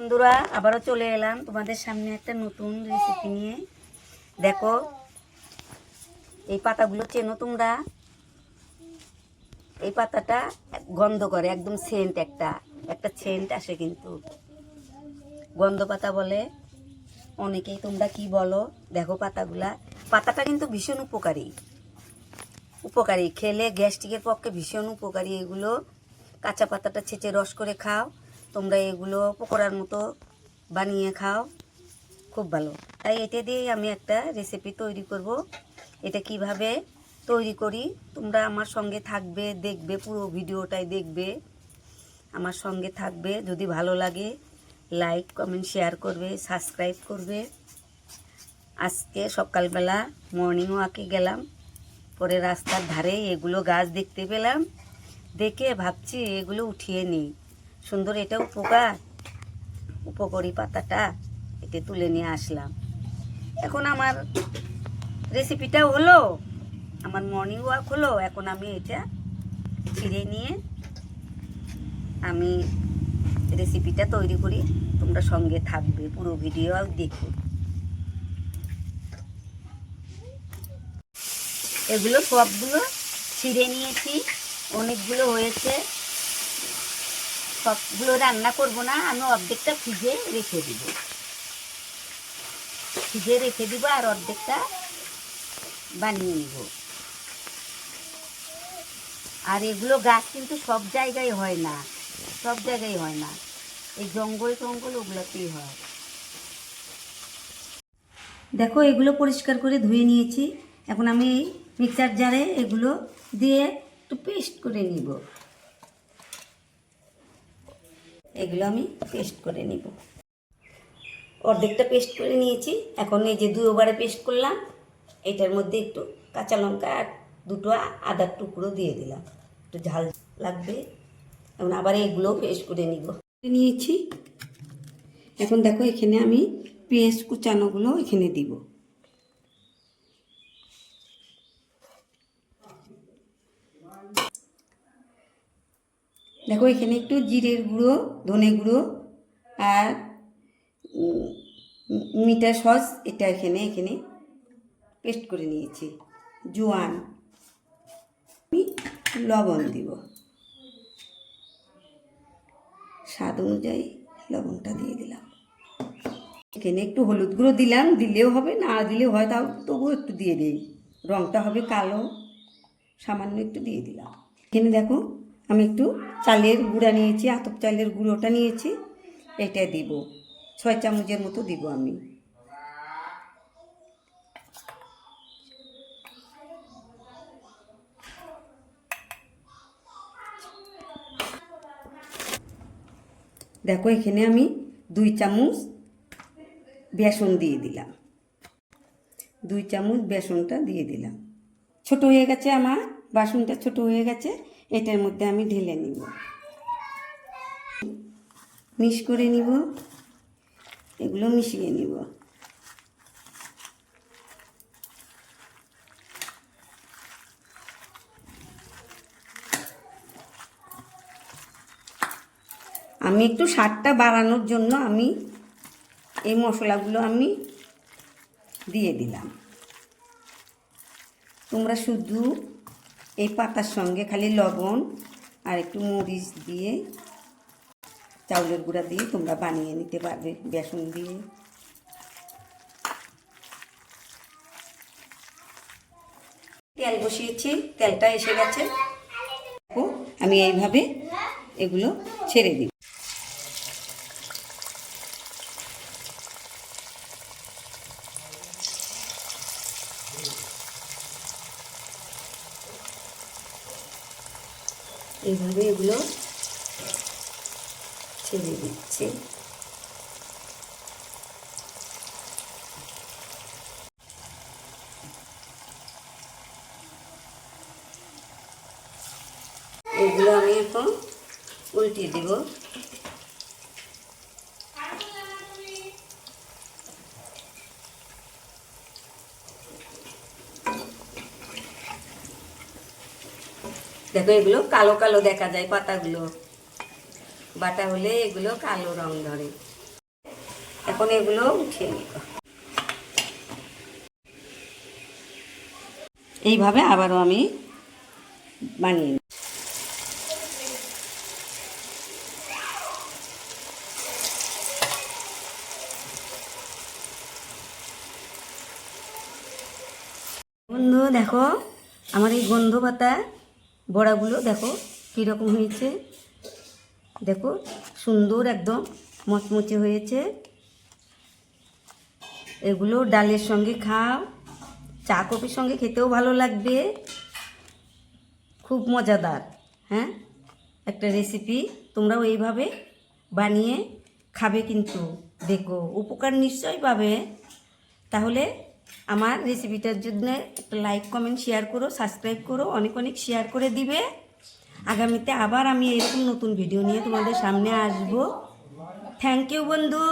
বন্ধুরা, আবারও চলে এলাম তোমাদের সামনে একটা নতুন রেসিপি নিয়ে। দেখো, এই পাতাগুলো চেনো তোমরা? এই পাতাটা গন্ধ করে, একদম সেন্ট একটা একটা সেন্ট আসে কিন্তু। গন্ধ পাতা বলে অনেকেই তোমরা কি বলো? দেখো পাতাগুলা। পাতাটা কিন্তু ভীষণ উপকারী। উপকারী। খেলে গ্যাস্ট্রিকের পক্ষে ভীষণ উপকারী। এগুলো কাঁচা পাতাটা ছেঁচে রস করে খাও। তোমরা এগুলো পকোড়ার মতো বানিয়ে খাও। খুব ভালো। তাই এটা দিয়েই আমি একটা রেসিপি তৈরি করব। এটা কীভাবে তৈরি করি, তোমরা আমার সঙ্গে থাকবে, দেখবে, পুরো ভিডিওটাই দেখবে। আমার সঙ্গে থাকবে। যদি ভালো লাগে লাইক কমেন্ট শেয়ার করবে সাবস্ক্রাইব করবে। আজকে সকালবেলা মর্নিং ওয়াকে গেলাম। পরে রাস্তার ধারে এগুলো গাছ দেখতে পেলাম। দেখে ভাবছি এগুলো উঠিয়ে নিই। সুন্দর এটা উপকার উপকারী পাতাটা এটা তুলে নিয়ে আসলাম। এখন আমার রেসিপিটাও হলো, আমার মর্নিং ওয়াক হলো, এখন আমি এটা ছিঁড়ে নিয়ে আমি রেসিপিটা তৈরি করি। তোমরা সঙ্গে থাকবে, পুরো ভিডিও দেখো এগুলো সবগুলো ছিঁড়ে নিয়েছি, অনেকগুলো হয়েছে। সবগুলো রান্না করব না, আমি অর্ধেকটা ফ্রিজে রেখে দিব। ফ্রিজে রেখে দিব আর অর্ধেকটা বানিয়ে নিব। আর এগুলো গাছ কিন্তু সব জায়গায় হয় না, সব জায়গায় হয় না। এই জঙ্গল টঙ্গল ওগুলোতেই হয়। দেখো, এগুলো পরিষ্কার করে ধুয়ে নিয়েছি। এখন আমি মিক্সার জারে এগুলো দিয়ে একটু পেস্ট করে নিব। এগুলো আমি পেস্ট করে নিব। অর্ধেকটা পেস্ট করে নিয়েছি। এখন এই যে দুবারে পেস্ট করলাম, এটার মধ্যে একটু কাঁচা লঙ্কা আর দুটো আদার টুকরো দিয়ে দিলাম। একটু ঝাল লাগবে। এখন আবার এগুলো পেস্ট করে নিব। নিয়েছি। এখন দেখো এখানে আমি পেঁয়াজ কুচানোগুলো এখানে দিব। দেখো, এখানে একটু জিরের গুঁড়ো, ধনে গুঁড়ো আর মিঠা সস, এটা এখানে এখানে পেস্ট করে নিয়েছি। জোয়ান। আমি লবণ দিব। স্বাদ অনুযায়ী লবণটা দিয়ে দিলাম। এখানে একটু হলুদ গুঁড়ো দিলাম, দিলেও হবে, না দিলেও হয়, তাও তবুও একটু দিয়ে দিই। রঙটা হবে কালো, সামান্য একটু দিয়ে দিলাম। এখানে দেখো আমি একটু চালের গুঁড়া নিয়েছি, আতপ চালের গুঁড়োটা নিয়েছি, এটা দিব। ছয় চামচের মতো দিব আমি। দেখো, এখানে আমি দুই চামচ বেসন দিয়ে দিলাম। দুই চামচ বেসনটা দিয়ে দিলাম। ছোট হয়ে গেছে আমার বাসনটা ছোট হয়ে গেছে, এটার মধ্যে আমি ঢেলে নিব। মিক্স করে নিব। এগুলো মিশিয়ে নিব। আমি একটু স্বাদটা বাড়ানোর জন্য আমি এই মশলাগুলো আমি দিয়ে দিলাম। তোমরা শুধু এই পাতার সঙ্গে খালি লবণ আর একটু মরিচ দিয়ে, চাউলের গুঁড়া দিয়ে তোমরা বানিয়ে নিতে পারবে, বেসন দিয়ে। তেল বসিয়েছি, তেলটা এসে গেছে। আমি এইভাবে এগুলো ছেড়ে দিই। এইভাবে এগুলো ছেড়ে দিচ্ছি। এগুলো আমি এখন উল্টিয়ে দেব। দেখো, এগুলো কালো কালো দেখা যায় পাতাগুলো। বাটা হলে এগুলো কালো রং ধরে। এখন এগুলো উঠিয়ে নিব। এইভাবে আবারও আমি বানিয়ে নিই। বন্ধু, দেখো, আমার এই গন্ধ পাতা বড়াগুলো দেখো কীরকম হয়েছে। দেখো সুন্দর একদম মচমচে হয়েছে। এগুলো ডালের সঙ্গে খাও, চা কফির সঙ্গে খেতেও ভালো লাগবে। খুব মজাদার হ্যাঁ? একটা রেসিপি তোমরাও এইভাবে বানিয়ে খাবে কিন্তু। দেখো, উপকার নিশ্চয়ই পাবে। তাহলে আমার রেসিপিটার জন্য একটা লাইক কমেন্ট শেয়ার করো সাবস্ক্রাইব করো, অনেক অনেক শেয়ার করে দিবে। আগামীতে আবার আমি এরকম নতুন ভিডিও নিয়ে তোমাদের সামনে আসব। থ্যাংক ইউ বন্ধু।